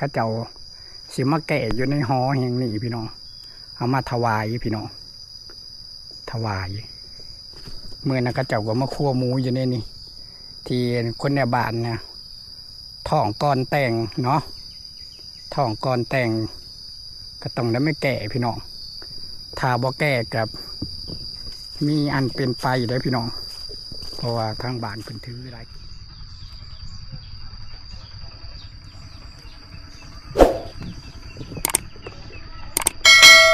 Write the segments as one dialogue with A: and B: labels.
A: ข้าเจ้าสิมาแก่อยู่ในหอแห่งนี้พี่น้อง เอามาถวายพี่น้อง ถวาย เมื่อนั้นเข้าเจ้าก็มาคั่วหมูอยู่ในนี่ที่คนในบ้านเนี่ยท้องก่อนแต่งเนาะท้องก่อนแต่งก็ต้องได้ไม่แก่พี่น้องถ้าบ่แก่กับมีอันเป็นไปได้พี่น้อง เพราะว่าทางบ้านเพิ่นถืออะไร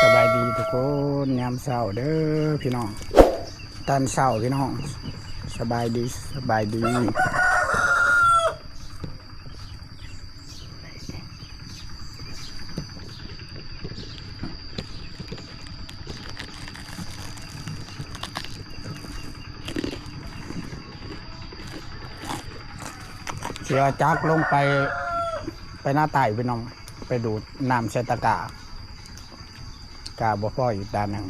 A: สบายดี ทุกคนยามเช้าเด้อพี่น้องตอนเช้าพี่น้อง สบายดีสบายดีเสียจักลงไปไปหน้าไต่พี่น้อง ไปดูน้ำใส่ตกา กาบ่พ่ออยู่ด้านหนึง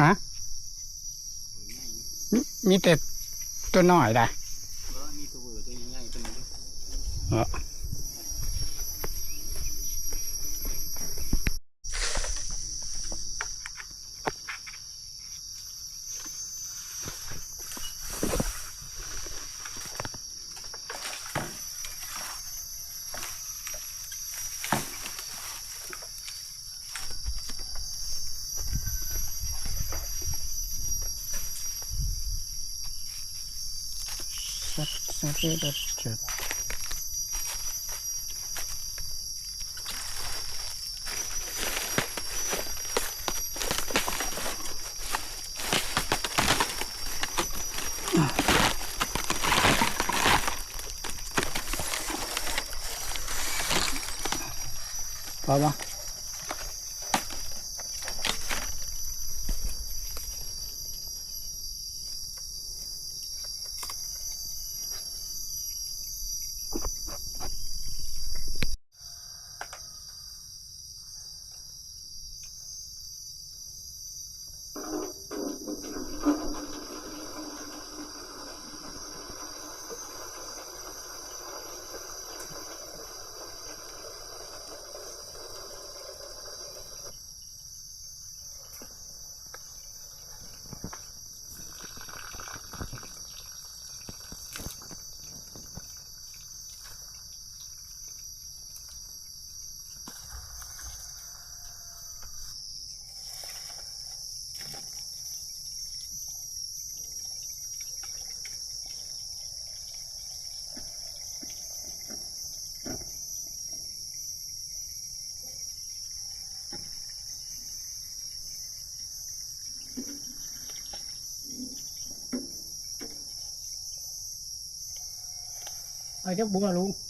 A: ฮะมีมีแต่ตัวน้อยได้
B: มีตัวเวอร์ตัว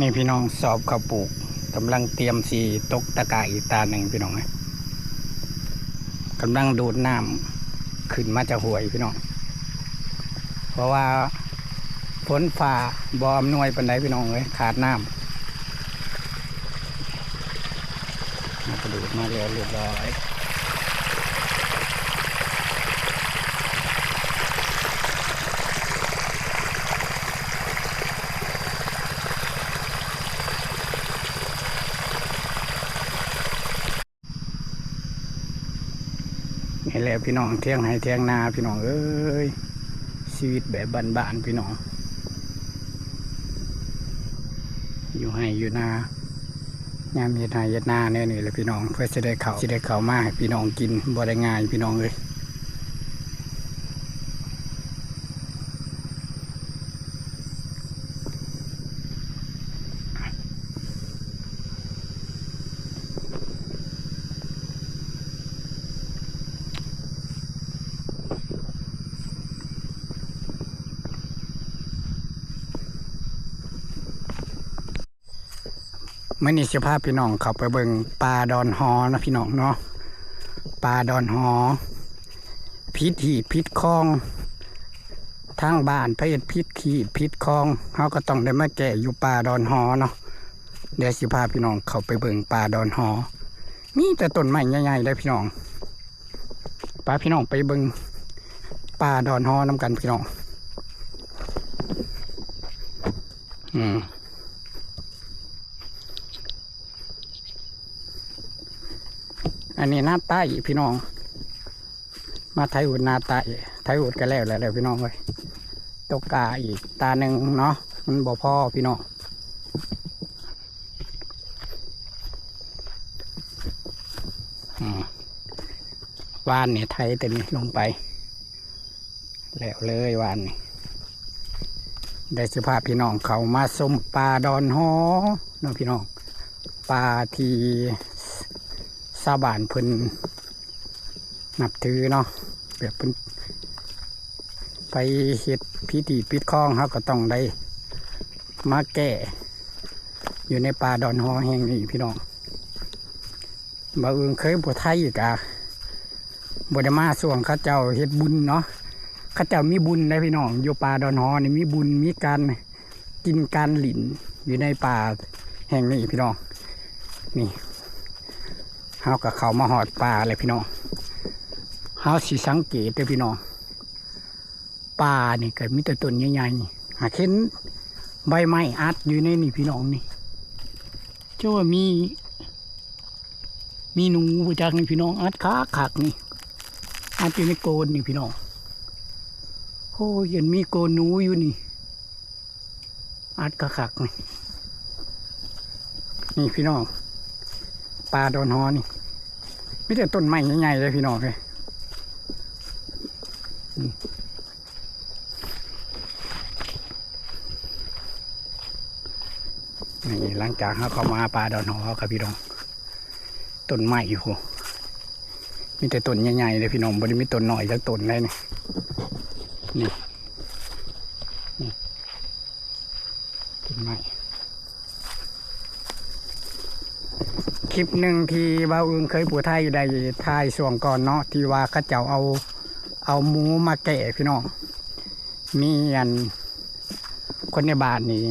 B: นี่
A: พี่น้องสอบข้าวปลูกกำลังเตรียมสีตกตะกร้าอีกตาหนึ่งพี่น้องนะกำลังดูดน้ำขึ้นมาจากห่วยพี่น้อง เพราะว่าฝนฝ่าบอมนวยปันไดพี่น้องเลยขาดน้ำมาดูดมาเรียบร้อย แหละพี่น้องเที่ยงให้เที่ยงนาพี่น้องเอ้ยชีวิตแบบบ้านๆพี่น้อง อยู่ให้อยู่นายามเฮ็ดให้เฮ็ดนาเนี่ยนี่แหละพี่น้องเพื่อจะได้เขาจะได้เขามาให้พี่น้องกินบ่ได้ง่ายพี่น้องเอ้ย มื่อนี้สิพาพี่น้องเขาไปเบิ่งปลาดอนฮอนะพี่น้องเนาะปลาดอนฮอพิษหีพิษคลองทางบ้านไปเฮ็ดพิษขีดพิษคลองเขาก็ต้องได้มาแก่อยู่ปลาดอนฮอเนาะเดี๋ยวสิพาพี่น้องเขาไปเบิ่งปลาดอนฮอมีแต่ต้นไม้ใหญ่ๆได้พี่น้องปลาพี่น้องไปเบิ่งปลาดอนฮอน้ำกันพี่น้อง อืม อันนี้หน้าใต้พี่น้อง มาไทยอุดหน้าใต้ไทยอุดกันแล้วแหละเดี๋ยวพี่น้องเลยตกกาอีกตาหนึ่งเนาะมันบ่พ่อพี่น้องอืมวานนี่ไทยแต่นี่ลงไป แล้วเลยวานนี่ได้สภาพพี่น้องเขามาสมปลาดอนฮอเนาะพี่น้องปลาที่าวบ้านเพิ่นนับถือเนาะแบบเพิ่นไปเฮ็ดพิธีปิดคลองเขาก็ต้องได้มาแก่อยู่ในป่าดอนฮอแห่งนี้พี่น้องบางเอิงเคยบวชไทยอีกอะบวชมาส่วงข้าเจ้าเฮ็ดบุญเนาะข้าเจ้ามีบุญนะพี่น้องอยู่ป่าดอนฮอนี่มีบุญมีการกินการหลินอยู่ในป่าแห่งนี้พี่น้องนี่ เฮากับเขามาหอดปลาเลยพี่น้องเฮาสิสังเกตเด้อพี่น้องปลานี่เก็มีแต่ต้นใหญ่ๆหาเห็นใบไม้อัดอยู่ในนี่พี่น้องนี่เจ้าว่ามี มีหนูประจักนี่พี่น้องอัดขาขักนี่อัดอยู่ในโกนนี่พี่น้องโอ้ยเห็นมีโกนหนูอยู่นี่ อัดขาขักนี่นี่พี่น้อง ปลาโดนฮอนี่ไมีแต่ต้นไม้ใหญ่ๆเลยพี่น้องเลยนี่หลังจากเขาเข้ามาปลาดอนฮอครับพี่น้องต้นไม้อยู่มีแต่ต้นใหญ่ๆเลยพี่น้องบริมีต้นหน่อยจากต้นเลยนี่นี่นี่ต้นไม้ ค ลิปหนึ่งที่บ่าวอึงเคยปูไทยได้ถ่ายช่วงก่อนเนาะที่ว่าเขาเจ้าเอาเอาหมูมาแกะพี่น้องมีอันคนในบ้านนี่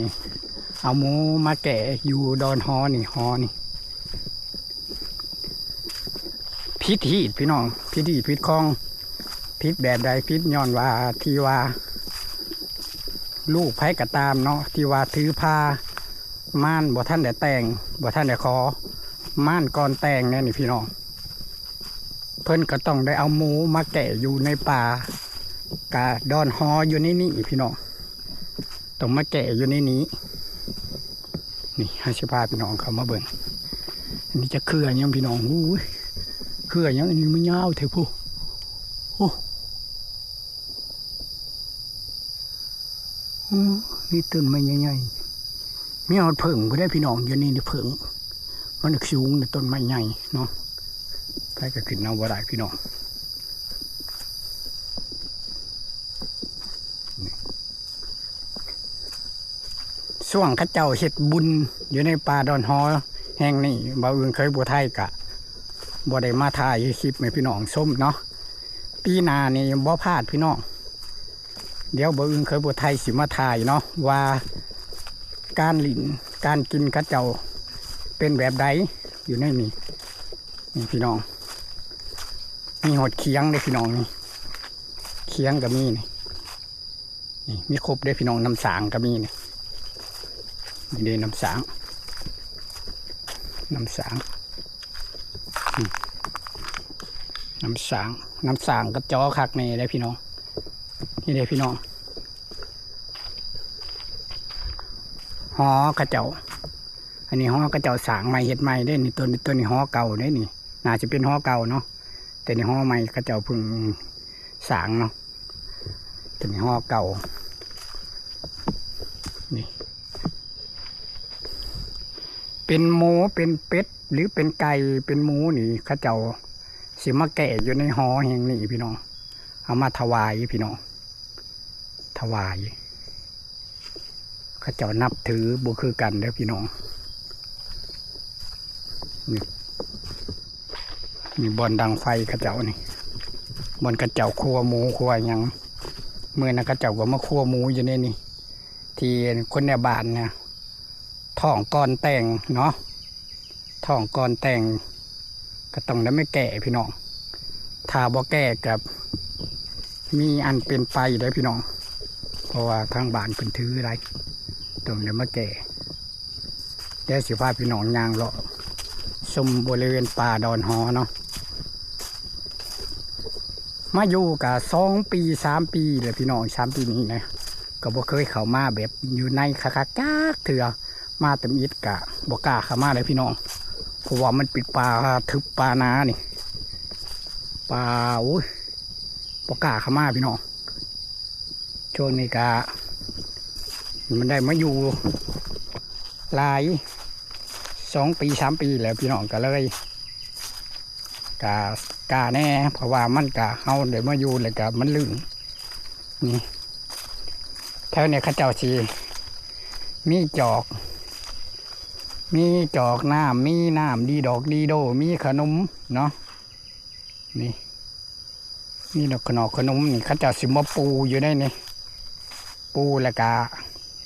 A: เอาหมูมาแกะอยู่ดอนฮอนี่ฮอนี่พิษหีดพี่น้องพิษหีดพิษคลองพิษแบบใดพิษย้อนว่าที่ว่า ลูกไผ่กระตามเนาะที่ว่าถือผ้าม่านบ่ท่านได้แต่งบ่ท่านได้คอ ม่านก่อนแต่งเนี่ยนี่พี่น้อง เพิ่นก็ต้องได้เอาหมูมาแกะอยู่ในป่ากะดอนฮออยู่ในนี้พี่น้องต้องมาแกะอยู่ในนี้ นี่ให้ชพาพี่น้องเขามาเบิ่งอันนี้จะเคลื่อนยังพี่น้องอู้เคลื่อนยังอันนี้มันยาวเถอะผู้โอ้โอ้นี่ต้นม้ใหญ่ๆมีเอาเผิงก็ได้พี่น้องอยู่นี่นี่เผิง มันสูงในต้นไม้ใหญ่เนาะไปก็ขึ้นเอาบ่ได้พี่น้องนี่ช่วงข้าเจ้าเฮ็ดบุญอยู่ในป่าดอนฮอแห่งนี้บ่าวอื่นเคยบัวไทยกะบ่ได้มาถ่ายคลิปให้พี่น้องชมเนาะปีนานี่บ่พลาดพี่น้องเดี๋ยวบ่าวอื่นเคยบัวไทยสิมาถ่ายเนาะว่าการหลินการกินข้าเจ้า เป็นแบบใดอยู่ในนี้นี่พี่น้อง มีหดเคียงเลยพี่น้องนี่เคียงก็มีนี่นี่มีครบเลยพี่น้องน้ำสางก็มีนี่นี่เดน้ำสางน้ำสางน้ำสางน้ำสางก็จอคักนี่เลยพี่น้องนี่เลยพี่น้องหอกระเจ้า อันนี้หอกระเจ้าสางใหม่เห็ดใหม่ได้นี่ตัวนี้ตัวนี้หอเก่าได้นี่น่าจะเป็นหอเก่าเนาะแต่ในห้อใหม่เขาเจ้าพึ่งสางเนาะแต่ในห้อเก่านี่เป็นหมูเป็นเป็ดหรือเป็นไก่เป็นหมูนี่เขาเจ้าสิมาแก่อยู่ในหอแห่งนี้พี่น้องเอามาถวายพี่น้องถวายเขาเจ้านับถือบุคือกันเด้อพี่น้อง มีบอลดังไฟกระเจ้านี่บอลกระเจ้าครัวหมูครัวยังเมื่อนะกระเจ้าก็มาครัวหมูอยู่ในนี่ ที่คนในบ้านเนี่ยท้องก่อนแต่งเนาะท้องก่อนแต่งก็ต้องได้ไม่แก่พี่น้องถ้าบ่แก่กับมีอันเป็นไปได้พี่น้อง เพราะว่าทางบ้านเพิ่นถืออะไรต้องได้มาแก่เดี๋ยวสิพาพี่น้องยางเลาะ ชมบริเวณป่าดอนหอเนาะมาอยู่กับสองปีสามปีเลยพี่น้องสามปีนี้นะก็บ่เคยเข้ามาแบบอยู่ในคักๆจักเถื่อมาเต็มอิดกะบ่กล้าเข้ามาเลยพี่น้องเพราะว่ามันปิดป่าทึบป่านานี่ป่าอุ้ยบ่กล้าเข้ามาพี่น้องช่วงนี้กะมันได้มาอยู่หลาย สองปีสามปีแล้วพี่น้องก็เลยกะกาแน่ เพราะว่ามันกะเฮาเดี๋ยวมาอยู่เลยกะมันลื่นนี่แถวเนี่ยข้าเจ้าชีมีจอก มีจอกน้ำมีน้ำดีดอกดีโด มีขนมเนาะนี่มีดอกขนมขนมนี่ข้าเจ้าสิมาปูอยู่ได้นี่ปูแล้วกะ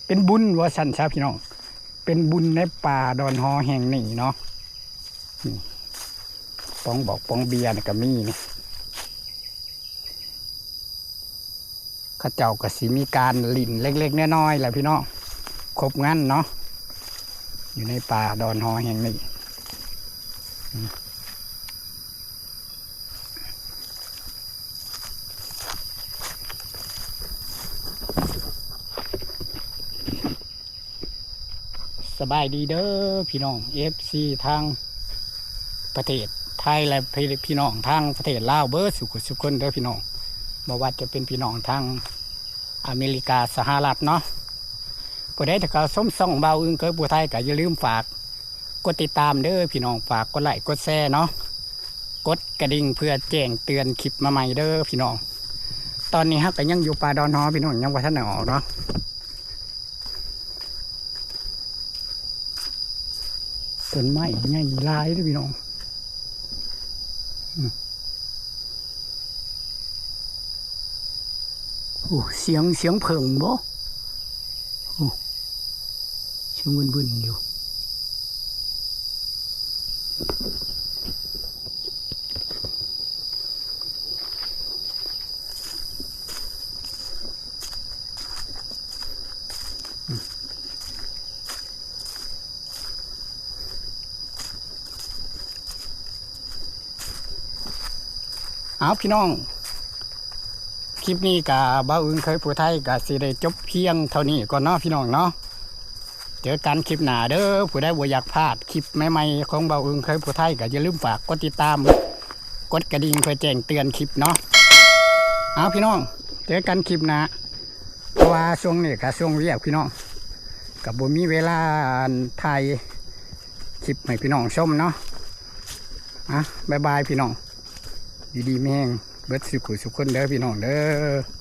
A: เป็นบุญว่าสันซะพี่น้อง เป็นบุญในป่าดอนฮอแห่งนี้เนาะปองบอกปองเบียร์กับมีนี่ข้าเจ้ากับสิมีการหลินเล็ก ๆ น้อยๆแหละพี่น้องครบงั้นเนาะอยู่ในป่าดอนหอแห่งนี้ สบายดีเด้อพี่น้องเอฟซีทางประเทศไทยและพี่น้องทางประเทศลาวเบอร์สุขสุขคนเด้อพี่น้องบ่ว่าจะเป็นพี่น้องทางอเมริกาสหรัฐเนาะผู้ใดถ้าเขาส้มส่องเบาอึ้งเกิดบัวไทยก็อย่าลืมฝากกดติดตามเด้อพี่น้องฝากกดไลค์กดแชร์เนาะกดกระดิ่งเพื่อแจ้งเตือนคลิปมาใหม่เด้อพี่น้อง ตอนนี้ฮักก็ยังอยู่ป่าดอนฮอพี่น้องยังว่าท่าน้ออกเนาะ ต้นไม้ใหญ่หลายเด้อพี่น้องโอ้เสียงเสียงเพิงบ่โอ้เสียงบึนบึนอยู่ เอาพี่น้อง คลิปนี้กับบ้าอึ้งเคยผู้ไทยกับสิได้จบเพียงเท่านี้ก่อนเนาะพี่น้องเนาะเจอกันคลิปหน้าเด้อผู้ใดบ่อยากพลาดคลิปใหม่ๆของบ้าอึ้งเคยผู้ไทยก็อย่าลืมฝากกดติดตาม กดกระดิ่งเพื่อแจ้งเตือนคลิปเนาะเอาพี่น้อง เจอกันคลิปหน้าเพราะว่าช่วงนี้กับช่วงเวียกพี่น้องกับบ่มีเวลาถ่ายคลิปให้พี่น้องชมเนาะอะบายบายพี่น้อง ดีๆแม่งเบิดสุขุสุขคนเด้อพี่น้องเด้อ